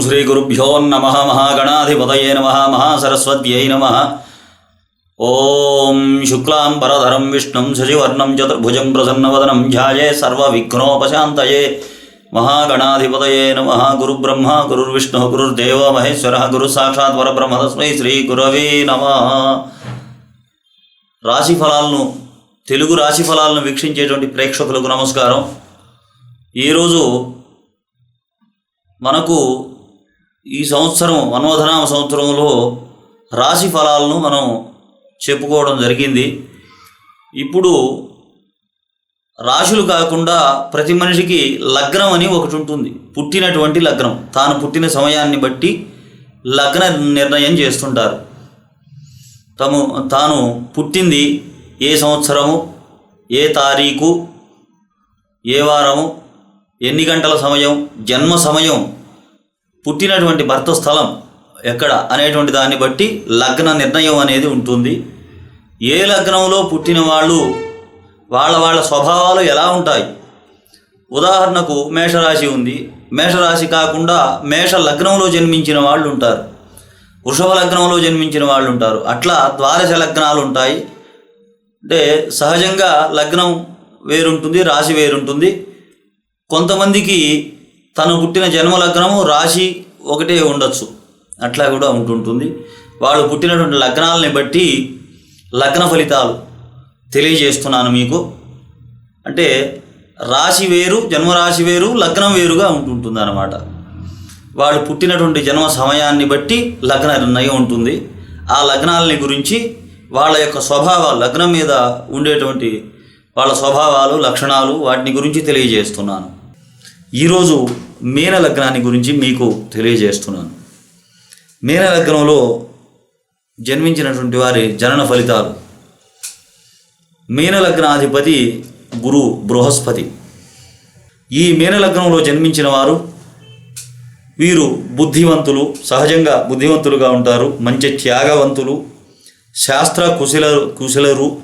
శ్రీగురుభ్యో నమ మహాగణాధిపతయే నమ మహాసరస్వత్యై నమ ఓం శుక్లాం పరధరం విష్ణుం శశివర్ణం చతుర్భుజం ప్రసన్నవదనం ధ్యాయే సర్వవిఘ్నోపశాంతయే మహాగణాధిపతయే నమ గురుబ్రహ్మ గురుర్విష్ణు గురుర్దేవ మహేశ్వర గురు సాక్షాత్ పరబ్రహ్మ తస్మై శ్రీ గురవే నమ రాశి ఫలాలను తెలుగు రాశి ఫలాలను వీక్షించేటువంటి ప్రేక్షకులకు నమస్కారం. ఈరోజు మనకు ఈ సంవత్సరం మన్వధనామ సంవత్సరంలో రాశి ఫలాలను మనం చెప్పుకోవడం జరిగింది. ఇప్పుడు రాశులు కాకుండా ప్రతి మనిషికి లగ్నం అని ఒకటి ఉంటుంది. పుట్టినటువంటి లగ్నం. తాను పుట్టిన సమయాన్ని బట్టి లగ్న నిర్ణయం చేస్తుంటారు. తము తాను పుట్టింది ఏ సంవత్సరము ఏ తారీఖు ఏ వారము ఎన్ని గంటల సమయం జన్మ సమయం పుట్టినటువంటి భర్త స్థలం ఎక్కడ అనేటువంటి దాన్ని బట్టి లగ్న నిర్ణయం అనేది ఉంటుంది. ఏ లగ్నంలో పుట్టిన వాళ్ళు వాళ్ళ వాళ్ళ స్వభావాలు ఎలా ఉంటాయి? ఉదాహరణకు మేషరాశి ఉంది. మేషరాశి కాకుండా మేష లగ్నంలో జన్మించిన వాళ్ళు ఉంటారు. వృషభ లగ్నంలో జన్మించిన వాళ్ళు ఉంటారు. అట్లా ద్వాదశ లగ్నాలు ఉంటాయి. అంటే సహజంగా లగ్నం వేరుంటుంది రాశి వేరుంటుంది. కొంతమందికి తను పుట్టిన జన్మ లగ్నము రాశి ఒకటే ఉండొచ్చు. అట్లా కూడా ఉంటుంటుంది వాళ్ళు పుట్టినటువంటి లగ్నాలని బట్టి లగ్న ఫలితాలు తెలియజేస్తున్నాను మీకు. అంటే రాశి వేరు జన్మరాశి వేరు లగ్నం వేరుగా ఉంటుంటుంది అన్నమాట వాళ్ళు పుట్టినటువంటి జన్మ సమయాన్ని బట్టి లగ్న నిర్ణయం ఉంటుంది. ఆ లగ్నాలని గురించి వాళ్ళ యొక్క స్వభావాలు లగ్నం మీద ఉండేటువంటి వాళ్ళ స్వభావాలు లక్షణాలు వాటిని గురించి తెలియజేస్తున్నాను. ఈరోజు మీన లగ్నాన్ని గురించి మీకు తెలియజేస్తున్నాను. మీన లగ్నంలో జన్మించినటువంటి వారి జనన ఫలితాలు. మీన లగ్నాధిపతి గురు బృహస్పతి. ఈ మీన లగ్నంలో జన్మించిన వారు వీరు బుద్ధివంతులు సహజంగా బుద్ధివంతులుగా ఉంటారు మంచి త్యాగవంతులు శాస్త్ర కుశల కుశలరు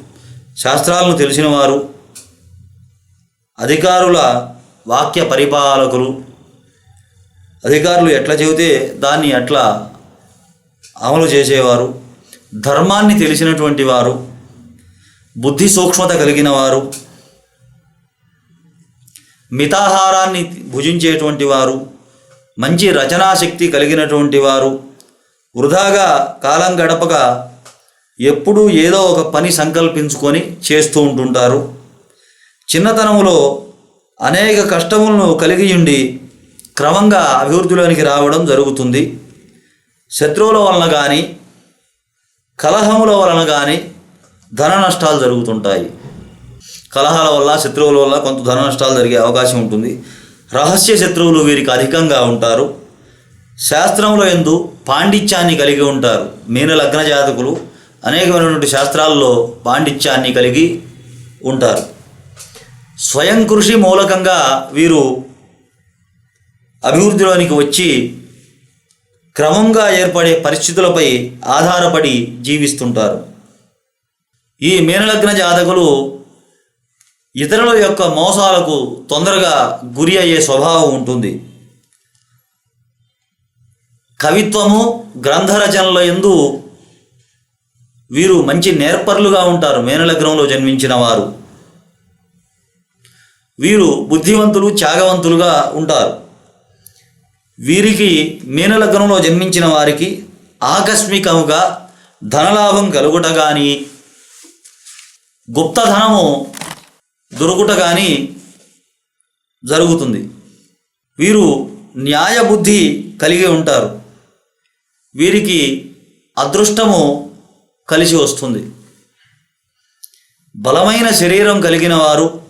శాస్త్రాలను తెలిసినవారు అధికారుల వాక్య పరిపాలకులు. అధికారులు ఎట్లా చెబితే దాన్ని అట్లా అమలు చేసేవారు. ధర్మాన్ని తెలిసినటువంటి వారు. బుద్ధి సూక్ష్మత కలిగిన వారు. మితాహారాన్ని భుజించేటువంటి వారు. మంచి రచనాశక్తి కలిగినటువంటి వారు. వృధాగా కాలం గడపక ఎప్పుడూ ఏదో ఒక పని సంకల్పించుకొని చేస్తూ ఉంటుంటారు. చిన్నతనంలో అనేక కష్టములను కలిగి ఉండి క్రమంగా అభివృద్ధిలోనికి రావడం జరుగుతుంది. శత్రువుల వలన కానీ కలహముల వలన కానీ ధన నష్టాలు జరుగుతుంటాయి. కలహాల వల్ల శత్రువుల వల్ల కొంత ధన నష్టాలు జరిగే అవకాశం ఉంటుంది. రహస్య శత్రువులు వీరికి అధికంగా ఉంటారు. శాస్త్రంలో ఎందు పాండిత్యాన్ని కలిగి ఉంటారు. మీన లగ్న జాతకులు అనేకమైనటువంటి శాస్త్రాల్లో పాండిత్యాన్ని కలిగి ఉంటారు. స్వయం కృషి మూలకంగా వీరు అభివృద్ధిలోనికి వచ్చి క్రమంగా ఏర్పడే పరిస్థితులపై ఆధారపడి జీవిస్తుంటారు. ఈ మీనలగ్న జాతకులు ఇతరుల యొక్క మోసాలకు తొందరగా గురి అయ్యే స్వభావం ఉంటుంది. కవిత్వము గ్రంథ రచనల ఎందు వీరు మంచి నేర్పర్లుగా ఉంటారు. మేనలగ్నంలో జన్మించిన వారు. బుద్ధివంతులు త్యాగవంతులుగా ఉంటారు. వీరికి మీనలగ్నంలో జన్మించిన వారికి ఆకస్మికముగా ధనలాభం కలుగుట కానీ గుప్తధనము దొరుకుట కానీ జరుగుతుంది. వీరు న్యాయబుద్ధి కలిగి ఉంటారు. వీరికి అదృష్టము కలిసి వస్తుంది. బలమైన శరీరం కలిగిన వారు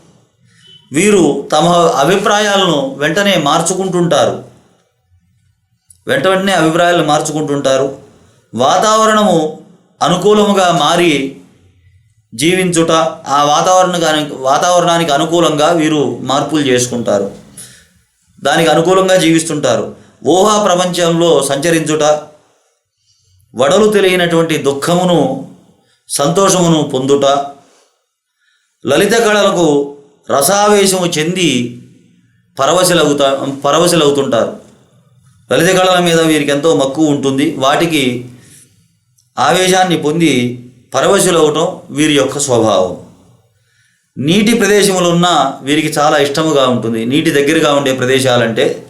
వీరు తమ అభిప్రాయాలను వెంటనే మార్చుకుంటుంటారు. వెంట వెంటనే అభిప్రాయాలు మార్చుకుంటుంటారు. వాతావరణము అనుకూలముగా మారి జీవించుట ఆ వాతావరణానికి వాతావరణానికి అనుకూలంగా వీరు మార్పులు చేసుకుంటారు. దానికి అనుకూలంగా జీవిస్తుంటారు. ఊహా ప్రపంచంలో సంచరించుట వడలు తెలియనటువంటి దుఃఖమును సంతోషమును పొందుట లలిత కళలకు రసావేశము చెంది పరవశలవుతా పరవశలవుతుంటారు. లలిత కళల మీద వీరికి ఎంతో మక్కువ ఉంటుంది. వాటికి ఆవేశాన్ని పొంది పరవశులవటం వీరి యొక్క స్వభావం. నీటి ప్రదేశములు ఉన్న వీరికి చాలా ఇష్టముగా ఉంటుంది. నీటి దగ్గరగా ఉండే ప్రదేశాలంటే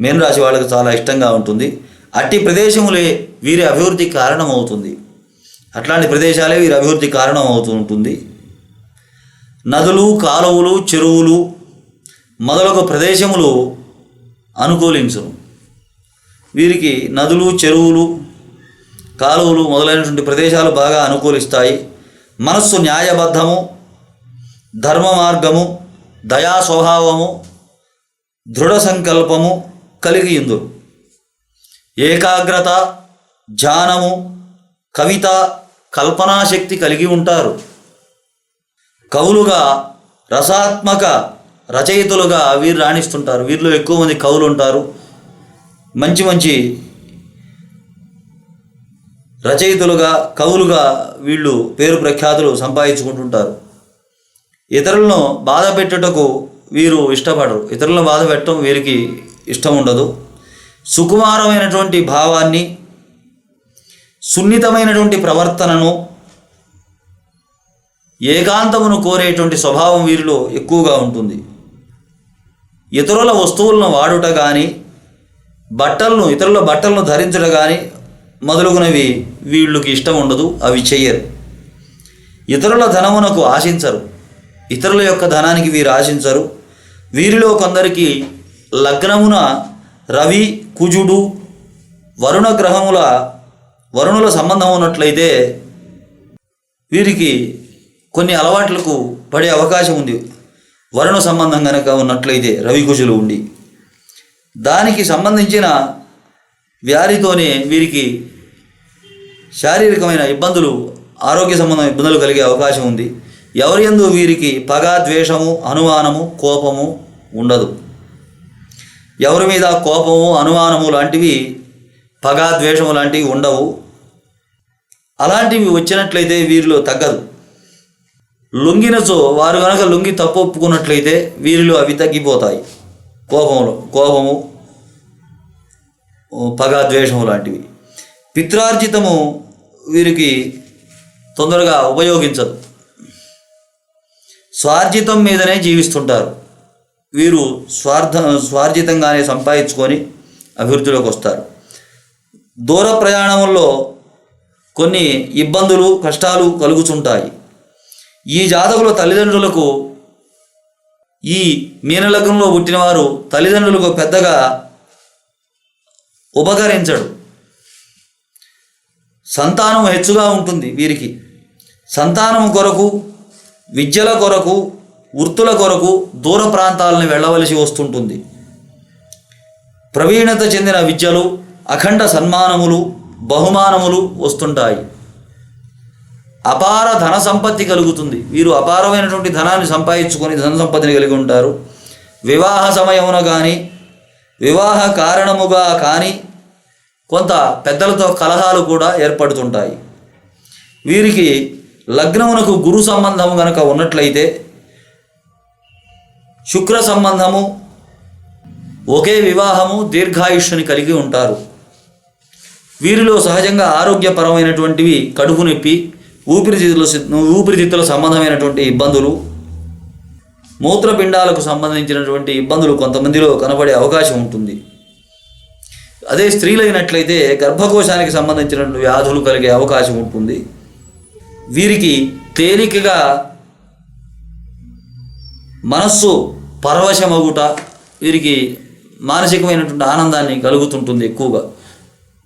మేనరాశి వాళ్ళకి చాలా ఇష్టంగా ఉంటుంది. అట్టి ప్రదేశములే వీరి అభివృద్ధికి కారణమవుతుంది. అట్లాంటి ప్రదేశాలే వీరి అభివృద్ధికి కారణం అవుతూ ఉంటుంది. నదులు కాలువలు చెరువులు మొదలగు ప్రదేశములు అనుకూలించును. వీరికి నదులు చెరువులు కాలువలు మొదలైనటువంటి ప్రదేశాలు బాగా అనుకూలిస్తాయి. మనస్సు న్యాయబద్ధము ధర్మ మార్గము దయా స్వభావము దృఢ సంకల్పము కలిగి ఇందు ఏకాగ్రత ధ్యానము కవిత కల్పనాశక్తి కలిగి ఉంటారు. కవులుగా రసాత్మక రచయితలుగా వీరు రాణిస్తుంటారు. వీరిలో ఎక్కువ మంది కవులు ఉంటారు మంచి మంచి రచయితలుగా కవులుగా వీళ్ళు పేరు ప్రఖ్యాతులు సంపాదించుకుంటుంటారు. ఇతరులను బాధ పెట్టుటకు వీరు ఇష్టపడరు. ఇతరులను బాధ పెట్టడం వీరికి ఇష్టం ఉండదు. సుకుమారమైనటువంటి భావాన్ని సున్నితమైనటువంటి ప్రవర్తనను ఏకాంతమును కోరేటువంటి స్వభావం వీరిలో ఎక్కువగా ఉంటుంది. ఇతరుల వస్తువులను వాడుట కానీ బట్టలను ఇతరుల బట్టలను ధరించడం కానీ మొదలుగునవి వీళ్ళకి ఇష్టం ఉండదు అవి చెయ్యరు. ఇతరుల ధనమునకు ఆశించరు. ఇతరుల యొక్క ధనానికి వీరు ఆశించరు. వీరిలో కొందరికి లగ్నమున రవి కుజుడు వరుణ గ్రహముల వరుణుల సంబంధం ఉన్నట్లయితే వీరికి కొన్ని అలవాట్లకు పడే అవకాశం ఉంది. వరుణ సంబంధం కనుక ఉన్నట్లయితే రవికుజులు ఉండి. దానికి సంబంధించిన వ్యాధితోనే వీరికి శారీరకమైన ఇబ్బందులు ఆరోగ్య సంబంధం ఇబ్బందులు కలిగే అవకాశం ఉంది. ఎవరి ఎందు వీరికి పగ ద్వేషము అనుమానము కోపము ఉండదు. ఎవరి మీద కోపము అనుమానము లాంటివి పగ ద్వేషము లాంటివి ఉండవు. అలాంటివి వచ్చినట్లయితే వీరిలో తగ్గదు. లొంగినచో వారు కనుక లొంగి తప్పు ఒప్పుకున్నట్లయితే వీరిలో అవి తగ్గిపోతాయి. కోపములో కోపము పగ ద్వేషము లాంటివి. పిత్రార్జితము వీరికి తొందరగా ఉపయోగించదు. స్వార్జితం మీదనే జీవిస్తుంటారు. వీరు స్వార్థ స్వార్జితంగానే సంపాదించుకొని అభివృద్ధిలోకి వస్తారు. దూర ప్రయాణంలో కొన్ని ఇబ్బందులు కష్టాలు కలుగుతుంటాయి ఈ జాతకుల తల్లిదండ్రులకు ఈ మీనలగ్నంలో పుట్టినవారు తల్లిదండ్రులకు పెద్దగా ఉపకరించడు. సంతానం హెచ్చుగా ఉంటుంది వీరికి. సంతానం కొరకు విద్యల కొరకు వృత్తుల కొరకు దూర ప్రాంతాలను వెళ్ళవలసి వస్తుంటుంది. ప్రవీణత చెందిన విద్యలు అఖండ సన్మానములు బహుమానములు వస్తుంటాయి. అపార ధన సంపత్తి కలుగుతుంది. వీరు అపారమైనటువంటి ధనాన్ని సంపాదించుకొని ధన సంపత్తిని కలిగి ఉంటారు. వివాహ సమయమున కానీ వివాహ కారణముగా కానీ కొంత పెద్దలతో కలహాలు కూడా ఏర్పడుతుంటాయి. వీరికి లగ్నమునకు గురు సంబంధము గనక ఉన్నట్లయితే శుక్ర సంబంధము ఒకే వివాహము దీర్ఘాయుష్ని కలిగి ఉంటారు. వీరిలో సహజంగా ఆరోగ్యపరమైనటువంటివి కడుపు నొప్పి ఊపిరితిత్తుల ఊపిరితిత్తుల సంబంధమైనటువంటి ఇబ్బందులు మూత్రపిండాలకు సంబంధించినటువంటి ఇబ్బందులు కొంతమందిలో కనబడే అవకాశం ఉంటుంది. అదే స్త్రీలైనట్లయితే గర్భకోశానికి సంబంధించినటువంటి వ్యాధులు కలిగే అవకాశం ఉంటుంది. వీరికి తేలికగా మనస్సు పరవశమగుట వీరికి మానసికమైనటువంటి ఆనందాన్ని కలుగుతుంటుంది ఎక్కువగా.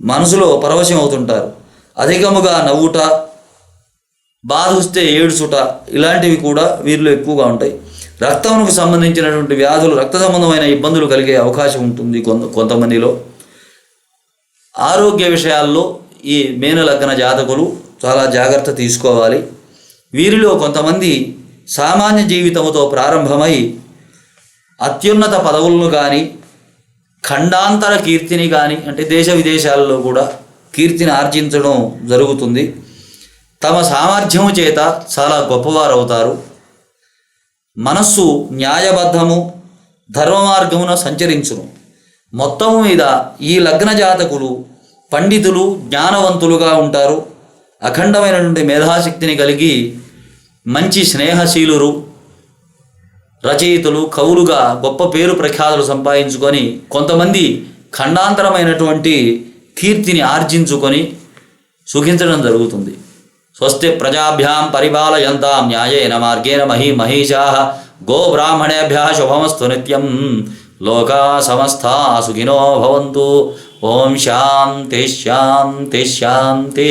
మనసులో పరవశం అవుతుంటారు అధికముగా నవ్వుట బాధ వస్తే ఏడుచుట ఇలాంటివి కూడా వీరిలో ఎక్కువగా ఉంటాయి. రక్తమునకు సంబంధించినటువంటి వ్యాధులు రక్త సంబంధమైన ఇబ్బందులు కలిగే అవకాశం ఉంటుంది కొంత కొంతమందిలో. ఆరోగ్య విషయాల్లో ఈ మేన లగ్న జాతకులు చాలా జాగ్రత్త తీసుకోవాలి. వీరిలో కొంతమంది సామాన్య జీవితముతో ప్రారంభమై అత్యున్నత పదవులను కానీ ఖండాంతర కీర్తిని కానీ అంటే దేశ విదేశాలలో కూడా కీర్తిని ఆర్జించడం జరుగుతుంది. తమ సామర్థ్యము చేత చాలా గొప్పవారు అవుతారు మనస్సు న్యాయబద్ధము ధర్మ మార్గమున సంచరించును. మొత్తము మీద ఈ లగ్న జాతకులు పండితులు జ్ఞానవంతులుగా ఉంటారు. అఖండమైనటువంటి మేధాశక్తిని కలిగి మంచి స్నేహశీలురు రచయితలు కవులుగా గొప్ప పేరు ప్రఖ్యాతులు సంపాదించుకొని కొంతమంది ఖండాంతరమైనటువంటి కీర్తిని ఆర్జించుకొని సుఖించడం జరుగుతుంది. స్వస్తి ప్రజాభ్యాం పరిపాలయంతాం న్యాయేన మార్గేణ మహీ మహిషా గోబ్రాహ్మణేభ్య శుభమస్తు నిత్యం లోకా సమస్తా సుఖినో భవంతు ఓం శాంతి శాంతి శాంతి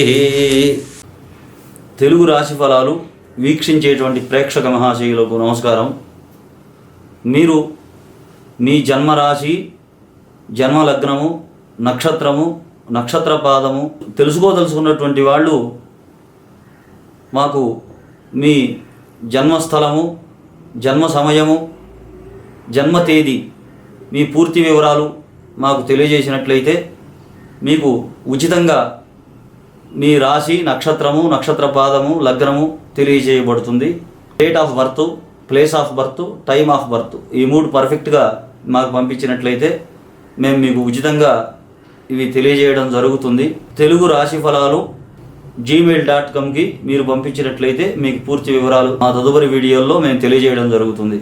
తెలుగు రాశి ఫలాలు వీక్షించేటువంటి ప్రేక్షక మహాశయులకు నమస్కారం. మీరు మీ జన్మరాశి జన్మ లగ్నము నక్షత్రము నక్షత్ర పాదము తెలుసుకోదలుచుకున్నటువంటి వాళ్ళు మాకు మీ జన్మస్థలము జన్మ సమయము జన్మ తేదీ మీ పూర్తి వివరాలు మాకు తెలియజేసినట్లయితే మీకు ఉచితంగా మీ రాశి నక్షత్రము నక్షత్ర పాదము లగ్నము తెలియజేయబడుతుంది. Date of birth place of birth time of birth ఈ మూడు పర్ఫెక్ట్గా మాకు పంపించినట్లయితే మేము మీకు ఉచితంగా ఇవి తెలియజేయడం జరుగుతుంది. తెలుగు రాశి ఫలాలు జీమెయిల్ డాట్ కామ్కి మీరు పంపించినట్లయితే మీకు పూర్తి వివరాలు మా తదుపరి వీడియోల్లో మేము తెలియజేయడం జరుగుతుంది.